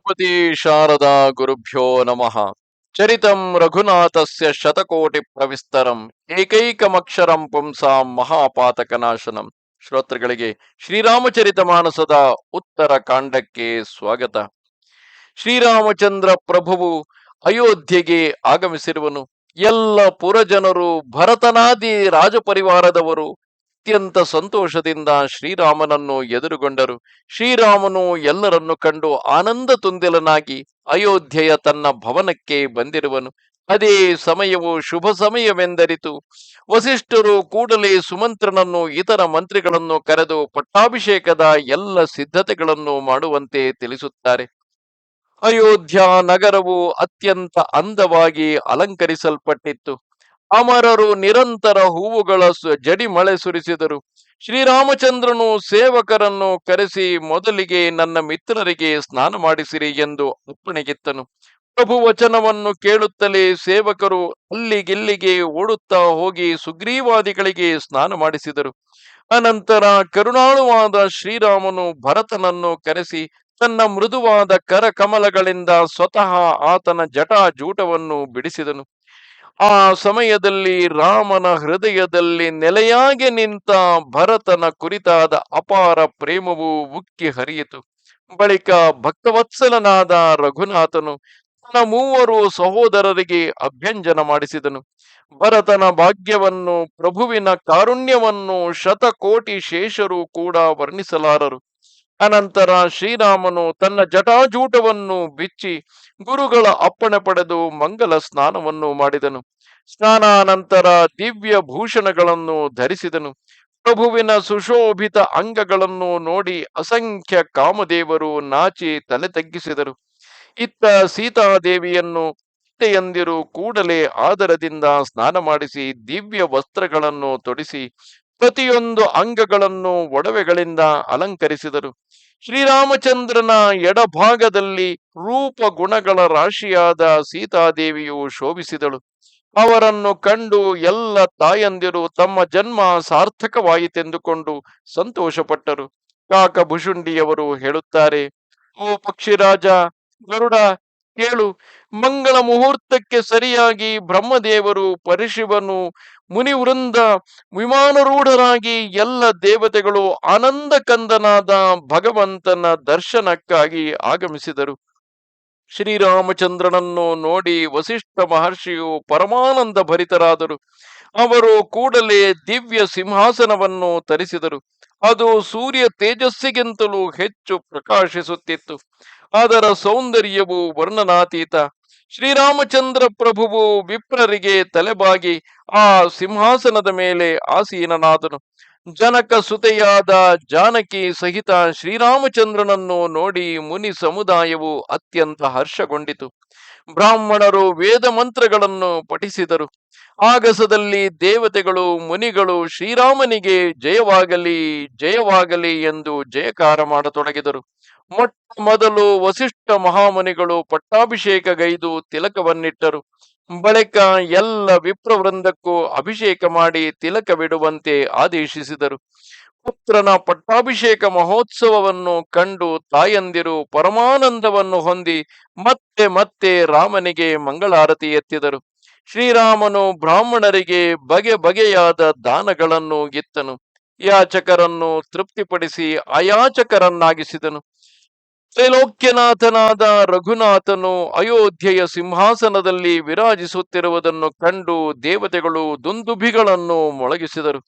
ಗಣಪತಿ ಶಾರದಾ ಗುರುಭ್ಯೋ ನಮಃ. ಚರಿತಂ ರಘುನಾಥಸ್ಯ ಶತಕೋಟಿ ಪ್ರವಿಸ್ತರಂ ಏಕೈಕಮಕ್ಷರಂ ಪುಂಸಾಂ ಮಹಾಪಾತಕನಾಶನಂ. ಶ್ರೋತೃಗಳಿಗೆ ಶ್ರೀರಾಮಚರಿತ ಮಾನಸದ ಉತ್ತರ ಕಾಂಡಕ್ಕೆ ಸ್ವಾಗತ. ಶ್ರೀರಾಮಚಂದ್ರ ಪ್ರಭುವು ಅಯೋಧ್ಯೆಗೆ ಆಗಮಿಸಿರುವನು. ಎಲ್ಲ ಪುರಜನರು ಭರತನಾದಿ ರಾಜಪರಿವಾರದವರು ಅತ್ಯಂತ ಸಂತೋಷದಿಂದ ಶ್ರೀರಾಮನನ್ನು ಎದುರುಗೊಂಡರು. ಶ್ರೀರಾಮನು ಎಲ್ಲರನ್ನು ಕಂಡು ಆನಂದ ತುಂದಿಲನಾಗಿ ಅಯೋಧ್ಯೆಯ ತನ್ನ ಭವನಕ್ಕೆ ಬಂದಿರುವನು. ಅದೇ ಸಮಯವು ಶುಭ ಸಮಯವೆಂದರಿತು. ವಸಿಷ್ಠರು ಕೂಡಲೇ ಸುಮಂತ್ರನನ್ನು, ಇತರ ಮಂತ್ರಿಗಳನ್ನು ಕರೆದು ಪಟ್ಟಾಭಿಷೇಕದ ಎಲ್ಲ ಸಿದ್ಧತೆಗಳನ್ನು ಮಾಡುವಂತೆ ತಿಳಿಸುತ್ತಾರೆ. ಅಯೋಧ್ಯ ನಗರವು ಅತ್ಯಂತ ಅಂದವಾಗಿ ಅಲಂಕರಿಸಲ್ಪಟ್ಟಿತ್ತು. ಅಮರರು ನಿರಂತರ ಹೂವುಗಳ ಜಡಿ ಮಳೆ ಸುರಿಸಿದರು. ಶ್ರೀರಾಮಚಂದ್ರನು ಸೇವಕರನ್ನು ಕರೆಸಿ ಮೊದಲಿಗೆ ನನ್ನ ಮಿತ್ರರಿಗೆ ಸ್ನಾನ ಮಾಡಿಸಿರಿ ಎಂದು ಅಪ್ಪಣೆಗಿತ್ತನು. ಪ್ರಭು ವಚನವನ್ನು ಕೇಳುತ್ತಲೇ ಸೇವಕರು ಅಲ್ಲಿಗಿಲ್ಲಿಗೆ ಓಡುತ್ತಾ ಹೋಗಿ ಸುಗ್ರೀವಾದಿಗಳಿಗೆ ಸ್ನಾನ ಮಾಡಿಸಿದರು. ಅನಂತರ ಕರುಣಾಳುವಾದ ಶ್ರೀರಾಮನು ಭರತನನ್ನು ಕರೆಸಿ ತನ್ನ ಮೃದುವಾದ ಕರಕಮಲಗಳಿಂದ ಸ್ವತಃ ಆತನ ಜಟಾಜೂಟವನ್ನು ಬಿಡಿಸಿದನು. ಆ ಸಮಯದಲ್ಲಿ ರಾಮನ ಹೃದಯದಲ್ಲಿ ನೆಲೆಯಾಗಿ ನಿಂತ ಭರತನ ಕುರಿತಾದ ಅಪಾರ ಪ್ರೇಮವು ಉಕ್ಕಿ ಹರಿಯಿತು. ಬಳಿಕ ಭಕ್ತವತ್ಸಲನಾದ ರಘುನಾಥನು ತನ್ನ ಮೂವರು ಸಹೋದರರಿಗೆ ಅಭ್ಯಂಜನ ಮಾಡಿಸಿದನು. ಭರತನ ಭಾಗ್ಯವನ್ನು, ಪ್ರಭುವಿನ ಕಾರುಣ್ಯವನ್ನು ಶತಕೋಟಿ ಶೇಷರು ಕೂಡ ವರ್ಣಿಸಲಾರರು. ಅನಂತರ ಶ್ರೀರಾಮನು ತನ್ನ ಜಟಾಜೂಟವನ್ನು ಬಿಚ್ಚಿ ಗುರುಗಳ ಅಪ್ಪಣೆ ಪಡೆದು ಮಂಗಲ ಸ್ನಾನವನ್ನು ಮಾಡಿದನು. ಸ್ನಾನಾನಂತರ ದಿವ್ಯ ಭೂಷಣಗಳನ್ನು ಧರಿಸಿದನು. ಪ್ರಭುವಿನ ಸುಶೋಭಿತ ಅಂಗಗಳನ್ನು ನೋಡಿ ಅಸಂಖ್ಯ ಕಾಮದೇವರು ನಾಚಿ ತಲೆ ತಗ್ಗಿಸಿದರು. ಇತ್ತ ಸೀತಾದೇವಿಯನ್ನು ಎಂದಿರು ಕೂಡಲೇ ಆದರದಿಂದ ಸ್ನಾನ ಮಾಡಿಸಿ ದಿವ್ಯ ವಸ್ತ್ರಗಳನ್ನು ತೊಡಿಸಿ ಪ್ರತಿಯೊಂದು ಅಂಗಗಳನ್ನು ಒಡವೆಗಳಿಂದ ಅಲಂಕರಿಸಿದರು. ಶ್ರೀರಾಮಚಂದ್ರನ ಎಡಭಾಗದಲ್ಲಿ ರೂಪ ಗುಣಗಳ ರಾಶಿಯಾದ ಸೀತಾದೇವಿಯು ಶೋಭಿಸಿದಳು. ಅವರನ್ನು ಕಂಡು ಎಲ್ಲ ತಾಯಂದಿರು ತಮ್ಮ ಜನ್ಮ ಸಾರ್ಥಕವಾಯಿತೆಂದುಕೊಂಡು ಸಂತೋಷಪಟ್ಟರು. ಕಾಕಭುಷುಂಡಿಯವರು ಹೇಳುತ್ತಾರೆ, ಓ ಪಕ್ಷಿರಾಜ, ಗರುಡ, ಕೇಳು, ಮಂಗಳ ಮುಹೂರ್ತಕ್ಕೆ ಸರಿಯಾಗಿ ಬ್ರಹ್ಮದೇವರು, ಪರಿಶಿವನು ಮುನಿವೃಂದ ವಿಮಾನರೂಢರಾಗಿ ಎಲ್ಲ ದೇವತೆಗಳು ಆನಂದ ಕಂದನಾದ ಭಗವಂತನ ದರ್ಶನಕ್ಕಾಗಿ ಆಗಮಿಸಿದರು. ಶ್ರೀರಾಮಚಂದ್ರನನ್ನು ನೋಡಿ ವಸಿಷ್ಠ ಮಹರ್ಷಿಯು ಪರಮಾನಂದ ಭರಿತರಾದರು. ಅವರು ಕೂಡಲೇ ದಿವ್ಯ ಸಿಂಹಾಸನವನ್ನು ತರಿಸಿದರು. ಅದು ಸೂರ್ಯ ತೇಜಸ್ಸಿಗಿಂತಲೂ ಹೆಚ್ಚು ಪ್ರಕಾಶಿಸುತ್ತಿತ್ತು. ಅದರ ಸೌಂದರ್ಯವು ವರ್ಣನಾತೀತ. ಶ್ರೀರಾಮಚಂದ್ರ ಪ್ರಭುವು ವಿಪ್ರರಿಗೆ ತಲೆಬಾಗಿ ಆ ಸಿಂಹಾಸನದ ಮೇಲೆ ಆಸೀನನಾದನು. ಜನಕ ಸುತೆಯಾದ ಜಾನಕಿ ಸಹಿತ ಶ್ರೀರಾಮಚಂದ್ರನನ್ನು ನೋಡಿ ಮುನಿ ಸಮುದಾಯವು ಅತ್ಯಂತ ಹರ್ಷಗೊಂಡಿತು. ಬ್ರಾಹ್ಮಣರು ವೇದ ಮಂತ್ರಗಳನ್ನು ಪಠಿಸಿದರು. ಆಗಸದಲ್ಲಿ ದೇವತೆಗಳು, ಮುನಿಗಳು ಶ್ರೀರಾಮನಿಗೆ ಜಯವಾಗಲಿ ಜಯವಾಗಲಿ ಎಂದು ಜಯಕಾರ ಮಾಡತೊಡಗಿದರು. ಮೊಟ್ಟ ಮೊದಲು ವಸಿಷ್ಠ ಮಹಾಮುನಿಗಳು ಪಟ್ಟಾಭಿಷೇಕಗೈದು ತಿಲಕವನ್ನಿಟ್ಟರು. ಬಳಿಕ ಎಲ್ಲ ವಿಪ್ರವೃಂದಕ್ಕೂ ಅಭಿಷೇಕ ಮಾಡಿ ತಿಲಕವಿಡುವಂತೆ ಆದೇಶಿಸಿದರು. ಪುತ್ರನ ಪಟ್ಟಾಭಿಷೇಕ ಮಹೋತ್ಸವವನ್ನು ಕಂಡು ತಾಯಂದಿರು ಪರಮಾನಂದವನ್ನು ಹೊಂದಿ ಮತ್ತೆ ಮತ್ತೆ ರಾಮನಿಗೆ ಮಂಗಳಾರತಿ ಎತ್ತಿದರು. ಶ್ರೀರಾಮನು ಬ್ರಾಹ್ಮಣರಿಗೆ ಬಗೆ ಬಗೆಯಾದ ದಾನಗಳನ್ನು ಗಿತ್ತನು ಯಾಚಕರನ್ನು ತೃಪ್ತಿಪಡಿಸಿ ಅಯಾಚಕರನ್ನಾಗಿಸಿದನು. ತ್ರೈಲೋಕ್ಯನಾಥನಾದ ರಘುನಾಥನು ಅಯೋಧ್ಯೆಯ ಸಿಂಹಾಸನದಲ್ಲಿ ವಿರಾಜಿಸುತ್ತಿರುವುದನ್ನು ಕಂಡು ದೇವತೆಗಳು ದುಂದುಭಿಗಳನ್ನು ಮೊಳಗಿಸಿದರು.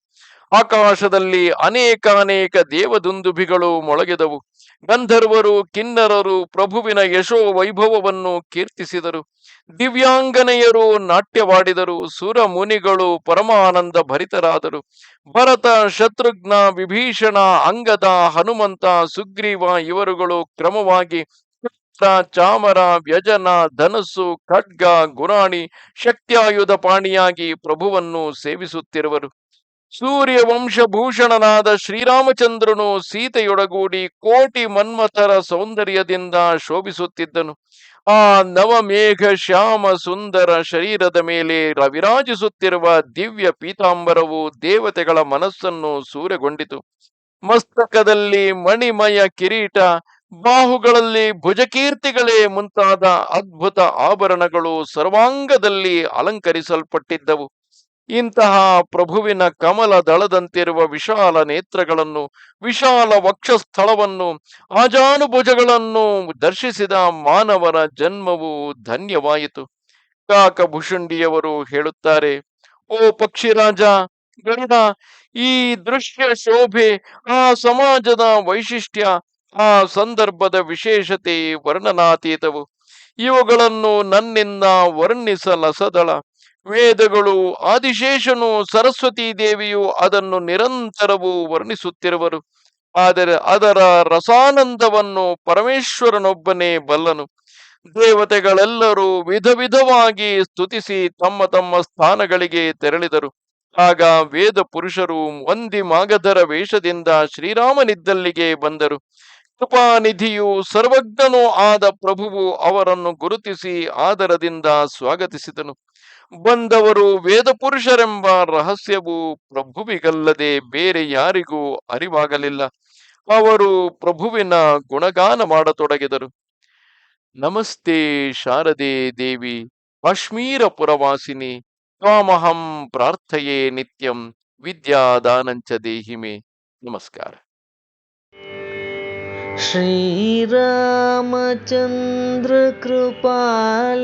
ಆಕಾಶದಲ್ಲಿ ಅನೇಕಾನೇಕ ದೇವದುಂದುಭಿಗಳು ಮೊಳಗಿದವು. ಗಂಧರ್ವರು, ಕಿನ್ನರರು, ಪ್ರಭುವಿನ ಯಶೋ ವೈಭವವನ್ನು ಕೀರ್ತಿಸಿದರು. ದಿವ್ಯಾಂಗನೆಯರು ನಾಟ್ಯವಾಡಿದರು. ಸುರ ಮುನಿಗಳು ಪರಮಾನಂದ ಭರಿತರಾದರು. ಭರತ, ಶತ್ರುಘ್ನ, ವಿಭೀಷಣ, ಅಂಗದ, ಹನುಮಂತ, ಸುಗ್ರೀವ ಇವರುಗಳು ಕ್ರಮವಾಗಿ ಚಾಮರ, ವ್ಯಜನ, ಧನಸ್ಸು, ಖಡ್ಗ, ಗುರಾಣಿ ಶಕ್ತಿಯುಧ ಪಾಣಿಯಾಗಿ ಪ್ರಭುವನ್ನು ಸೇವಿಸುತ್ತಿರುವರು. ಸೂರ್ಯ ವಂಶಭೂಷಣನಾದ ಶ್ರೀರಾಮಚಂದ್ರನು ಸೀತೆಯೊಡಗೂಡಿ ಕೋಟಿ ಮನ್ಮಥರ ಸೌಂದರ್ಯದಿಂದ ಶೋಭಿಸುತ್ತಿದ್ದನು. ಆ ನವಮೇಘ ಶ್ಯಾಮ ಸುಂದರ ಶರೀರದ ಮೇಲೆ ರವಿರಾಜಿಸುತ್ತಿರುವ ದಿವ್ಯ ಪೀತಾಂಬರವು ದೇವತೆಗಳ ಮನಸ್ಸನ್ನು ಸೂರೆಗೊಂಡಿತು. ಮಸ್ತಕದಲ್ಲಿ ಮಣಿಮಯ ಕಿರೀಟ, ಬಾಹುಗಳಲ್ಲಿ ಭುಜಕೀರ್ತಿಗಳೇ ಮುಂತಾದ ಅದ್ಭುತ ಆಭರಣಗಳು ಸರ್ವಾಂಗದಲ್ಲಿ ಅಲಂಕರಿಸಲ್ಪಟ್ಟಿದ್ದವು. ಇಂತಹ ಪ್ರಭುವಿನ ಕಮಲ ದಳದಂತಿರುವ ವಿಶಾಲ ನೇತ್ರಗಳನ್ನು, ವಿಶಾಲ ವಕ್ಷಸ್ಥಳವನ್ನು, ಆಜಾನುಭುಜಗಳನ್ನು ದರ್ಶಿಸಿದ ಮಾನವರ ಜನ್ಮವು ಧನ್ಯವಾಯಿತು. ಕಾಕಭುಷುಂಡಿಯವರು ಹೇಳುತ್ತಾರೆ, ಓ ಪಕ್ಷಿರಾಜ ಗರುಡ ಈ ದೃಶ್ಯ ಶೋಭೆ, ಆ ಸಮಾಜದ ವೈಶಿಷ್ಟ್ಯ, ಆ ಸಂದರ್ಭದ ವಿಶೇಷತೆ ವರ್ಣನಾತೀತವು. ಇವುಗಳನ್ನು ನನ್ನಿಂದ ವರ್ಣಿಸಲಸದಳ. ವೇದಗಳು, ಆದಿಶೇಷನು, ಸರಸ್ವತಿ ದೇವಿಯು ಅದನ್ನು ನಿರಂತರವೂ ವರ್ಣಿಸುತ್ತಿರುವರು. ಆದರೆ ಅದರ ರಸಾನಂದವನ್ನು ಪರಮೇಶ್ವರನೊಬ್ಬನೇ ಬಲ್ಲನು. ದೇವತೆಗಳೆಲ್ಲರೂ ವಿಧ ವಿಧವಾಗಿ ಸ್ತುತಿಸಿ ತಮ್ಮ ತಮ್ಮ ಸ್ಥಾನಗಳಿಗೆ ತೆರಳಿದರು. ಆಗ ವೇದ ಪುರುಷರು ಒಂದಿ ಮಾಗಧರ ವೇಷದಿಂದ ಶ್ರೀರಾಮನಿದ್ದಲ್ಲಿಗೆ ಬಂದರು. ಕೃಪಾನಿಧಿಯು ಸರ್ವಜ್ಞನೂ ಆದ ಪ್ರಭುವು ಅವರನ್ನು ಗುರುತಿಸಿ ಆದರದಿಂದ ಸ್ವಾಗತಿಸಿದನು. ಬಂದವರು ವೇದ ಪುರುಷರೆಂಬ ರಹಸ್ಯವು ಪ್ರಭುವಿಗಲ್ಲದೆ ಬೇರೆ ಯಾರಿಗೂ ಅರಿವಾಗಲಿಲ್ಲ ಅವರು ಪ್ರಭುವಿನ ಗುಣಗಾನ ಮಾಡತೊಡಗಿದರು ನಮಸ್ತೆ ಶಾರದೆ ದೇವಿ ಕಾಶ್ಮೀರ ಪುರವಾಸಿನಿ ತ್ವಾಮಹಂ ಪ್ರಾರ್ಥಯೇ ನಿತ್ಯಂ ವಿದ್ಯಾದಾನಂಚ ದೇಹಿಮೆ ನಮಸ್ಕಾರ श्रीरामचन्द्र कृपाल